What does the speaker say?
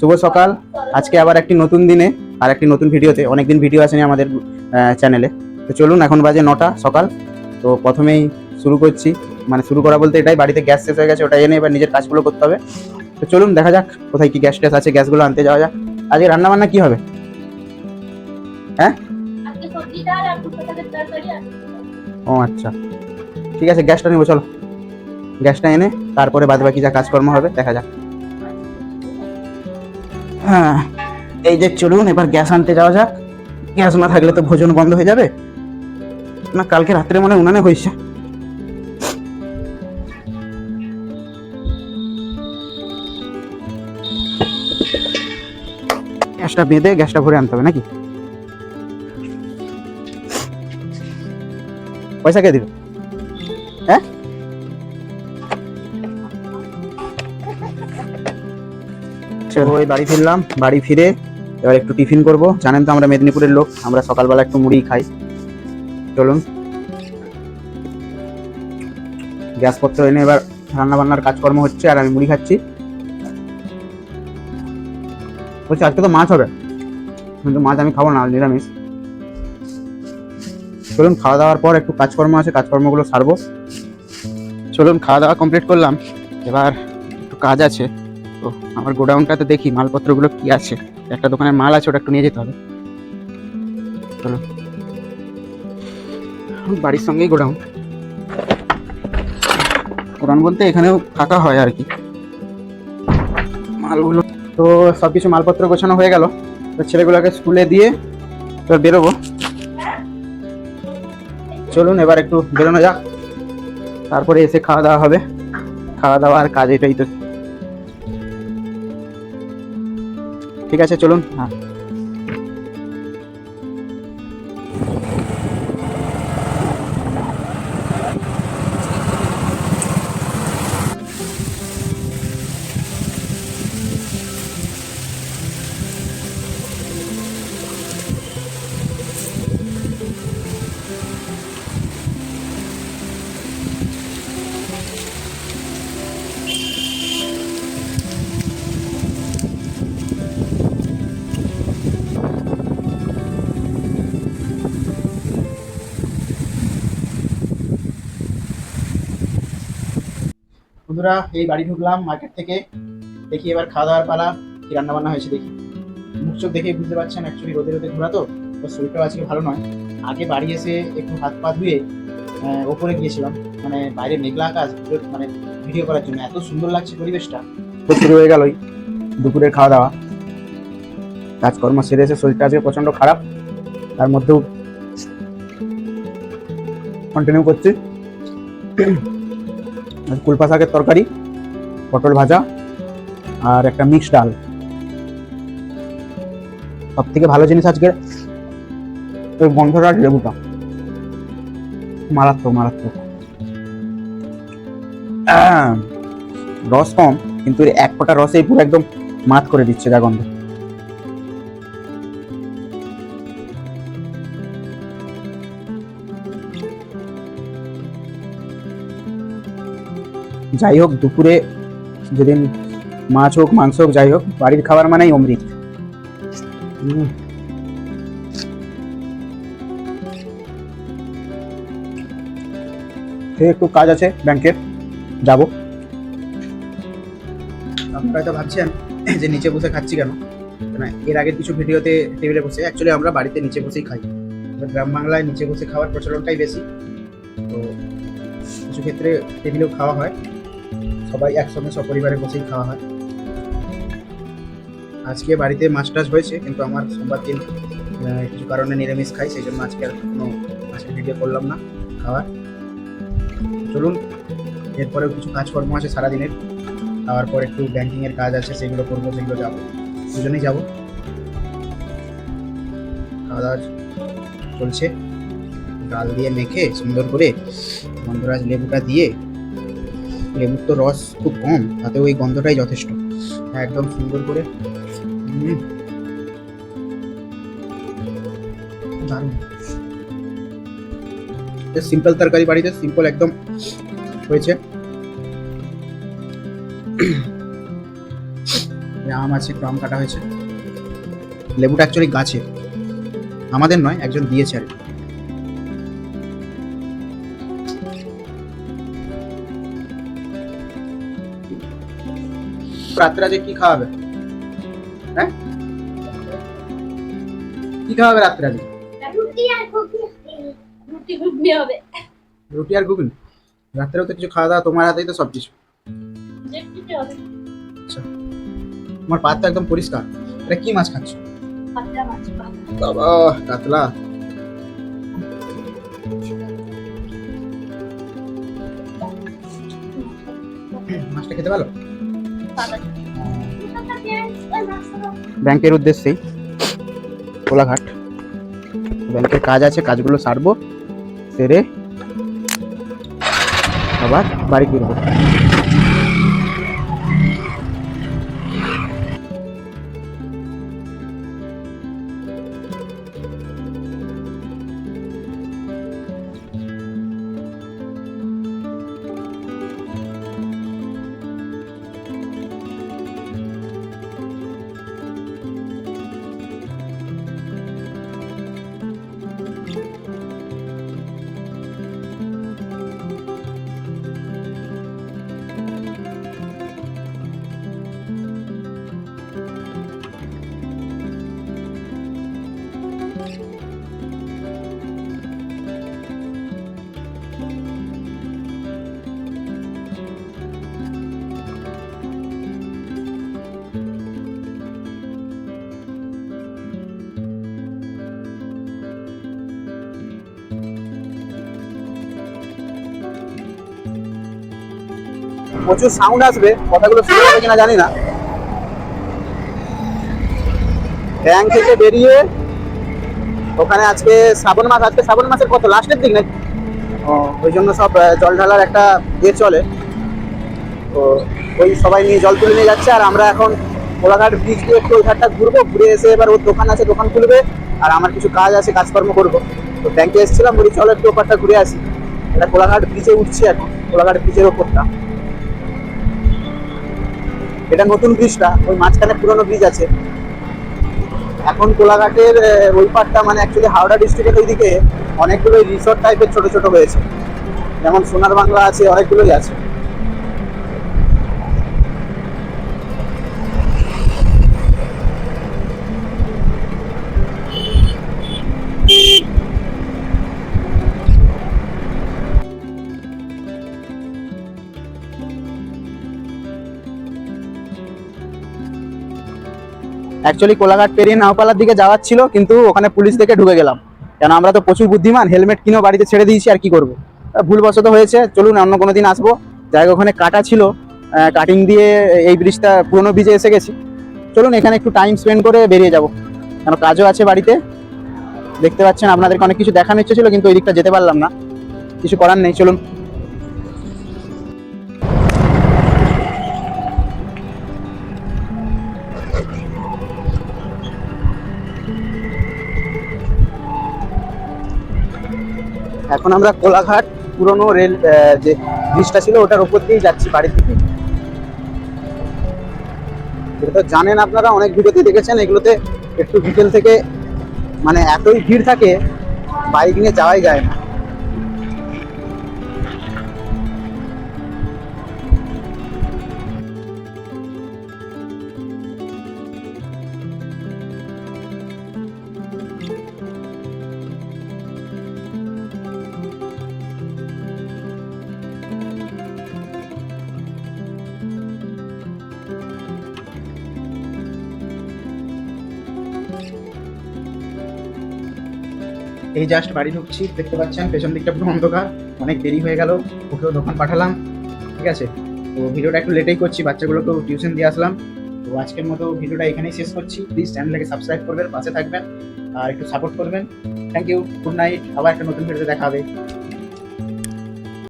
শুভ সকাল। আজকে আবার একটি নতুন দিনে আর একটি নতুন ভিডিওতে অনেকদিন ভিডিও আসেনি আমাদের চ্যানেলে তো চলুন এখন বাজে নটা সকাল। তো প্রথমেই শুরু করছি। মানে শুরু করা বলতে এটাই বাড়িতে গ্যাস শেষ হয়ে গেছে ওটা এনে এবার নিজের কাজগুলো করতে হবে। তো চলুন দেখা যাক কোথায় কি গ্যাস ট্যাস আছে গ্যাসগুলো আনতে যাওয়া যাক। আজকে রান্না বান্না কি হবে? আর ও আচ্ছা। ঠিক আছে গ্যাসটা নেব চলো। গ্যাসটা এনে তারপরে বাদ বাকি যা কাজকর্ম হবে দেখা যাক। হ্যাঁ। এই যে চলুন, এবার গ্যাস আনতে যাওয়া যাক। গ্যাস না থাকলে তো ভোজন বন্ধ হয়ে যাবে। না, কালকে রাত্রে মনে উনানে হয়েছে। গ্যাসটা বেঁধে গ্যাসটা ভরে আনতে হবে নাকি? পয়সা কে দিবে হ্যাঁ? ওই বাড়ি ফিরলাম, বাড়ি ফিরে এবার একটু টিফিন করব। জানেন তো আমরা মেদিনীপুরের লোক, আমরা সকালবেলা একটু মুড়ি খাই। চলুন। গ্যাসপত্র এনে এবার রান্না বান্নার কাজকর্ম হচ্ছে, আর আমি মুড়ি খাচ্ছি। বলছি, আজকে তো মাছ হবে। কিন্তু মাছ আমি খাব না, নিরামিষ। চলুন, খাওয়া দাওয়ার পর একটু কাজকর্ম আছে, কাজকর্মগুলো সারবো। চলুন, খাওয়া দাওয়া কমপ্লিট করলাম। এবার একটু কাজ আছে। তো আমার গোডাউনটাতে দেখি, মালপত্রগুলো কি আছে? একটা দোকানের মাল আছে, ওটা একটু নিয়ে যেতে হবে। চলো। বাড়ির সঙ্গেই গোডাউন। গোডাউন বলতে এখানেও থাকা হয় আর কি। মালগুলো তো সব কিছু মালপত্র গোছানো হয়ে গেল। তো ছেলেগুলোকে স্কুলে দিয়ে তো বেরোবো। চলুন, এবার একটু বেরোনো যাক। তারপরে এসে খাওয়া দাওয়া হবে। খাওয়া দাওয়া আর কাজ এটাই তো। ঠিক আছে চলুন। হ্যাঁ। বন্ধুরা, এই বাড়ি ঢুকলাম মার্কেট থেকে। দেখি এবার খাওয়া দাওয়ার পালা, কি রান্না বান্না হয়েছে দেখি। মুখ চোখ দেখেই বুঝতে পারছেন অ্যাকচুয়ালি রোদে রোদে ঘোরা তো শরীরটাও আজকে ভালো নয়। আগে বাড়ি এসে একটু হাত পা ধুয়ে ওপরে গিয়েছিলাম মানে বাইরে মেঘলা আকাশ মানে ভিডিও করার জন্য। এত সুন্দর লাগছে পরিবেশটা। তো শুরু হয়ে গেল দুপুরের খাওয়া দাওয়া কাজকর্ম সেরে এসে শরীরটা আজকে প্রচণ্ড খারাপ। তার মধ্যেও কন্টিনিউ করছি। কুলপা শাকের তরকারি, পটল ভাজা আর একটা মিক্স ডাল। সব থেকে ভালো জিনিস আজকে ওই বন্ধরার লেবুটা। মারাত্মক মারাত্মক। রস কম, কিন্তু এক ফোঁটা রসেই পুরো একদম মাত করে দিচ্ছে যা গন্ধ। যাই হোক দুপুরে যেদিন মাছ হোক মাংস হোক যাই হোক বাড়ির খাবার মানেই অমৃত। একটু কাজ আছে ব্যাংকের যাব। আপনারা হয়তো ভাবছেন যে নিচে বসে খাচ্ছি কেন? না এর আগের কিছু ভিডিওতে টেবিলে বসে অ্যাকচুয়ালি আমরা বাড়িতে নিচে বসেই খাই। গ্রাম বাংলায় নিচে বসে খাওয়ার প্রচলনটাই বেশি। তো কিছু ক্ষেত্রে টেবিলেও খাওয়া হয়। সবাই একসঙ্গে সপরিবারে বসেই খাওয়া হয়। আজকে বাড়িতে মাছ টাছ হয়েছে, কিন্তু আমার সোমবার দিন কিছু কারণে নিরামিষ খাই, সেই জন্য আজকে আর কোনো মাছের ভিডিও করলাম না খাওয়ার। চলুন, এরপরেও কিছু কাজকর্ম আছে সারাদিনের। খাওয়ার পর একটু ব্যাংকিংয়ের কাজ আছে, সেগুলো করব, সেগুলো যাব। দুজনেই যাব। খাওয়া দাওয়া চলছে। ডাল দিয়ে মেখে সুন্দর করে গন্ধরাজ লেবুটা দিয়ে লেবুর তো রস খুব কম তাতে ওই গন্ধটাই যথেষ্ট। একদম সুন্দর করে। দারুণ। সিম্পল তরকারি বাড়িতে সিম্পল একদম হয়েছে। আম আম আছে একটু আম কাটা হয়েছে। লেবুটা অ্যাকচুয়ালি গাছে। আমাদের নয়, একজন দিয়েছে আর কি। রাত্রে কি খাওয়াবে? হ্যাঁ? কি খাওয়াবে রাত্রে আজকে? রুটি আর রুটি ঘুগনি হবে। রুটি আর ঘুগনি? রাত্রেও তো কিছু খাওয়া দাওয়া তোমার হাতেই তো সব কিছু দেখতে তোমার পাত একদম পরিষ্কার। এটা কি মাছ খাচ্ছ। বাবা কাতলা। মাছটা খেতে ভালো। ব্যাংকের উদ্দেশ্যেই কোলাঘাট। ব্যাংকের কাজ আছে কাজগুলো সারবো সেরে আবার বাড়ি ফিরবো। প্রচুর সাউন্ড আসবে, কথাগুলো শুনে যাবে কিনা জানি না। ব্যাংক থেকে বেরিয়ে ওখানে আজকে শ্রাবণ মাস, আজকে শ্রাবণ মাসের কত? লাস্টের দিক নাকি? ওই জন্য সব জল ঢালার একটা ইয়ে চলে। তো ওই সবাই নিয়ে জল তুলে নিয়ে যাচ্ছে, আর আমরা এখন কোলাঘাট ব্রিজ দিয়ে একটু ওই ঘাটটা ঘুরবো। ঘুরে এসে এবার ওর দোকান আছে, দোকান খুলবে, আর আমার কিছু কাজ আছে, কাজকর্ম করব। তো ব্যাংকে এসেছিলাম, বলি চলো একটু ওপারটা ঘুরে আসি। এটা কোলাঘাট ব্রিজে উঠছি এখন, কোলাঘাট ব্রিজের ওপরটা। এটা নতুন ব্রিজটা, ওই মাঝখানে পুরনো ব্রিজ আছে। এখন কোলাঘাটের ওই পাটটা মানে অ্যাকচুয়ালি হাওড়া ডিস্ট্রিক্টের ওইদিকে অনেকগুলো রিসোর্ট টাইপের ছোট ছোট হয়েছে। যেমন সোনার বাংলা আছে, অনেকগুলোই আছে। অ্যাকচুয়ালি কোলাঘাট পেরিয়ে নাওপালার দিকে যাওয়ার ছিল, কিন্তু ওখানে পুলিশ দেখে ঢুকে গেলাম। কেন, আমরা তো প্রচুর বুদ্ধিমান, হেলমেট কিনেও বাড়িতে ছেড়ে দিয়েছি, আর কি করব? ভুলবশত হয়েছে, চলুন অন্য কোনো দিন আসব। জায়গা ওখানে কাটা ছিল কাটিং দিয়ে এই ব্রিজটা পুরোনো ব্রিজে এসে গেছি। চলুন, এখানে একটু টাইম স্পেন্ড করে বেরিয়ে যাব। কেন, কাজও আছে বাড়িতে। দেখতে পাচ্ছেন, আপনাদেরকে অনেক কিছু দেখানোর ইচ্ছে ছিল, কিন্তু ওই দিকটা যেতে পারলাম না। কিছু করার নেই, চলুন। এখন আমরা কোলাঘাট পুরনো রেল যে ব্রিজটা ছিল, ওটার উপর দিয়েই যাচ্ছি বাড়ির থেকে। এটা তো জানেন আপনারা, অনেক ভিডিওতে দেখেছেন, এগুলোতে একটু বিকেল থেকে মানে এতই ভিড় থাকে, বাইক নিয়ে যাওয়াই যায় না। এই জাস্ট বাড়ি ঢুকছি, দেখতে পাচ্ছেন, পেছন দিকটা পুরো অন্ধকার। অনেক দেরি হয়ে গেল ওকেও দোকান পাঠালাম, ঠিক আছে? তো ভিডিওটা একটু লেটেই করছি, বাচ্চাগুলোকেও টিউশন দিয়ে আসলাম। তো আজকের মতো ভিডিওটা এখানেই শেষ করছি। প্লিজ চ্যানেলটাকে সাবস্ক্রাইব করবেন, পাশে থাকবেন, আর একটু সাপোর্ট করবেন। থ্যাংক ইউ গুড নাইট আবার একটা নতুন ভিডিওতে দেখা হবে।